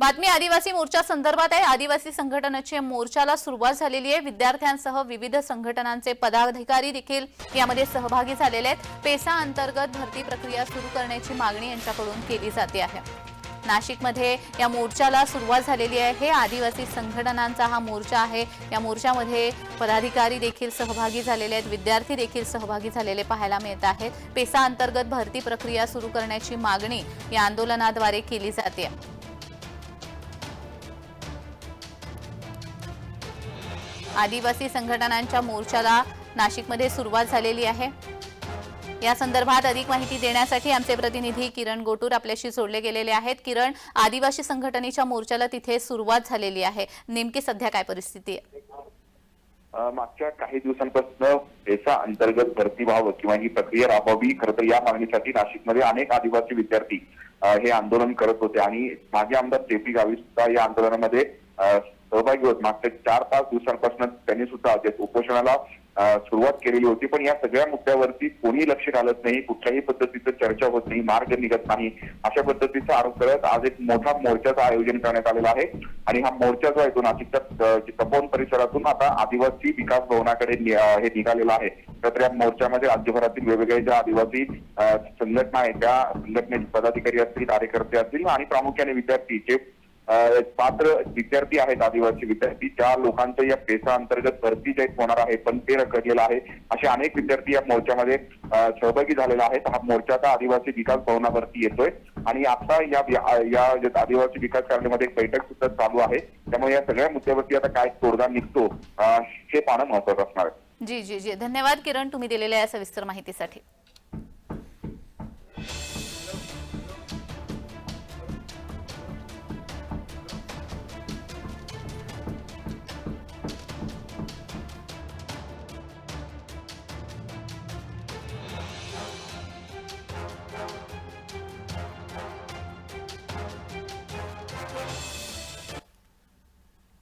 बातमी आदिवासी मोर्चा संदर्भात आहे. आदिवासी संघटनेचे मोर्चाला सुरुवात झालेली आहे. विद्यार्थ्यांसह विविध संघटनांचे पदाधिकारी देखील यामध्ये सहभागी झालेले आहेत. पेसा अंतर्गत भरती प्रक्रिया सुरू करण्याची मागणी यांच्याकडून केली जाते आहे. नाशिकमध्ये या मोर्चाला सुरुवात झालेली आहे. हे आदिवासी संघटनांचा हा मोर्चा आहे. या मोर्चामध्ये पदाधिकारी देखील सहभागी झालेले आहेत. विद्यार्थी देखील सहभागी झालेले पाहायला मिळत आहेत. पेसा अंतर्गत भरती प्रक्रिया सुरू करण्याची मागणी या आंदोलनाद्वारे केली जाते. आदिवासी संघटनांच्या मोर्चाला नाशिकमध्ये सुरुवात झालेली आहे. या संदर्भात अधिक माहिती देण्यासाठी आमचे प्रतिनिधी किरण गोटूर आपल्याशी जोडले गेलेले आहेत. किरण आदिवासी संघटनेच्या मोर्चाला तिथे सुरुवात झालेली आहे. नेमकी सध्या काय परिस्थिती आहे? मागच्या काही दिवसांपासून पेसा अंतर्गत भरती व्हावं किंवा ही प्रक्रिया राबवावी खरं तर या मागणीसाठी नाशिकमध्ये अनेक आदिवासी विद्यार्थी हे आंदोलन करत होते. आणि माजी आमदार टेपी गावी सुद्धा या आंदोलनामध्ये सहभागी होत. मागच्या चार पाच दिवसांपासून त्यांनी सुद्धा जे उपोषणाला सुरुवात केलेली होती पण या सगळ्या मुद्द्यावरती कोणी लक्ष घालत नाही कुठल्याही पद्धतीचं चर्चा होत नाही मार्ग निघत नाही. अशा पद्धतीचा आरोप करत आज एक मोठा मोर्चाचं आयोजन करण्यात आलेलं आहे. आणि हा मोर्चा जो आहे तो नाशिकच्या तपोवन परिसरातून आता आदिवासी विकास भवनाकडे हे निघालेलं आहे. तर या मोर्चामध्ये राज्यभरातील वेगवेगळ्या ज्या आदिवासी संघटना आहेत त्या संघटनेचे पदाधिकारी असतील कार्यकर्ते असतील आणि प्रामुख्याने विद्यार्थी जे पात्र विद्यार्थी आहेत आदिवासी विद्यार्थी. त्या लोकांचं या पेसा अंतर्गत भरती जे होणार आहे पण ते रखडलेलं आहे असे अनेक विद्यार्थी या मोर्चामध्ये सहभागी झालेला आहेत. हा मोर्चा आता आदिवासी विकास भवनावरती येतोय. आणि आता या या आदिवासी विकास कार्यालयामध्ये एक बैठक सुद्धा चालू आहे. त्यामुळे या सगळ्या मुद्द्यावरती आता काय तोडगा निघतो हे पाहणं महत्वाचं असणार आहे. जी जी जी. धन्यवाद किरण तुम्ही दिलेल्या या सविस्तर माहितीसाठी.